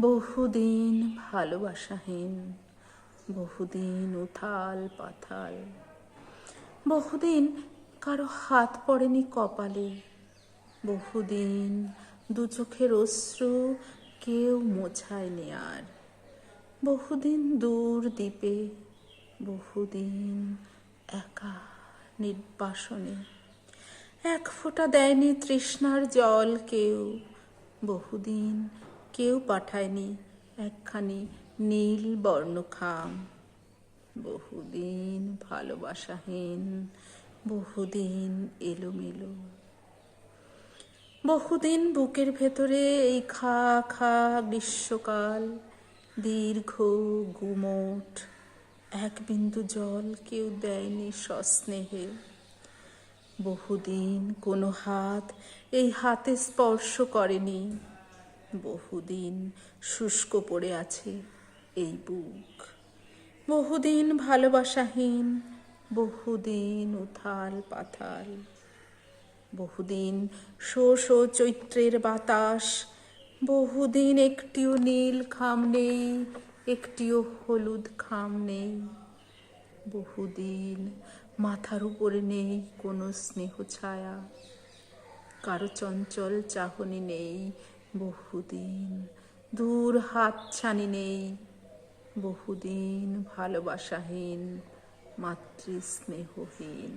বহুদিন ভালোবাসাহীন, বহুদিন উথাল পাথাল, বহুদিন কারও হাত পড়েনি কপালে, বহুদিন দু চোখের অশ্রু কেউ মোছায়নি আর, বহুদিন দূর দ্বীপে, বহুদিন একা নির্বাসনে, এক ফোঁটা দেয়নি তৃষ্ণার জল কেউ, বহুদিন কেউ পাঠায়নি। একখানি নীল বর্ণখাম। বহুদিন ভালোবাসাহীন, বহুদিন এলোমেলো। বহুদিন বুকের ভেতরে এই খা খা গ্রীষ্মকাল, দীর্ঘ গুমোট। এক বিন্দু জল কেউ দেয়নি সস্নেহে। বহুদিন কোনো হাত এই হাতে স্পর্শ করেনি। বহুদিন শুষ্ক পড়ে আছে এই বুক। বহুদিন ভালোবাসাহীন, বহুদিন উথাল পাথাল। বহুদিন শো শো চৈত্রের বাতাস, বহুদিন একটিও নীল খাম নেই, একটিও হলুদ খাম নেই। বহুদিন মাথার উপরে নেই কোনো স্নেহ ছায়া, কারও চঞ্চল চাহনি নেই বহুদিন দূর হাত ছানি নেই বহুদিন ভালোবাসাহীন মাতৃস্নেহহীন।